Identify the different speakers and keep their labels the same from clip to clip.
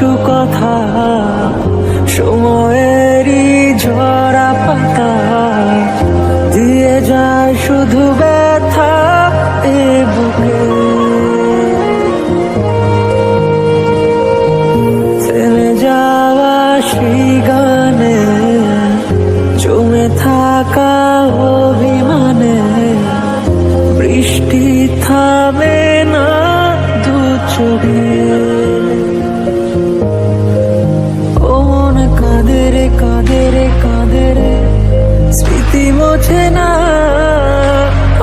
Speaker 1: কিছু কথা সময়ের বোঝে না।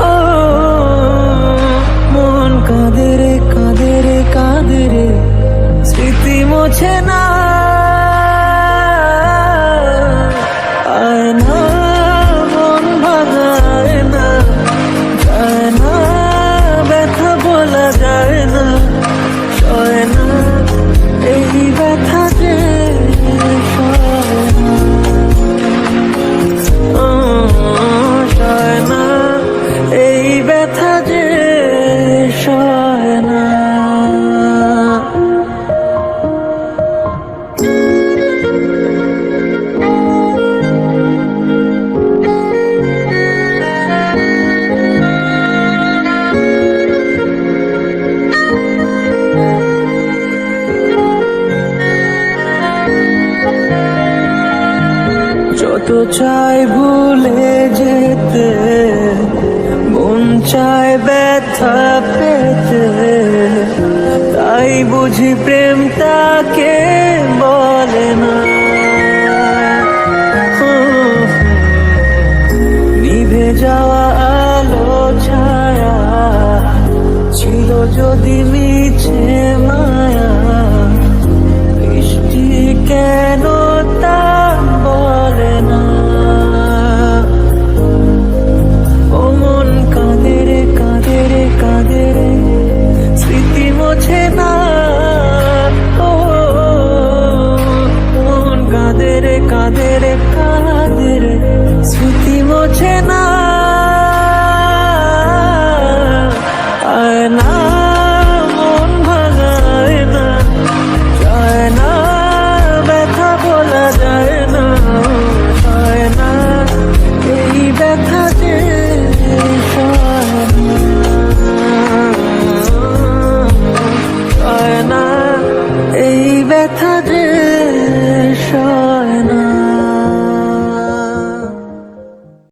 Speaker 1: ও মন কাঁদে রে কাঁদে স্মৃতি মোছে তো চাই ভুলে যেতে, মন চাই ব্যথা পেতে। তাই বুঝি প্রেম তাকে বলে না। নিভে যাওয়া আলো ছায়া ছিল যদি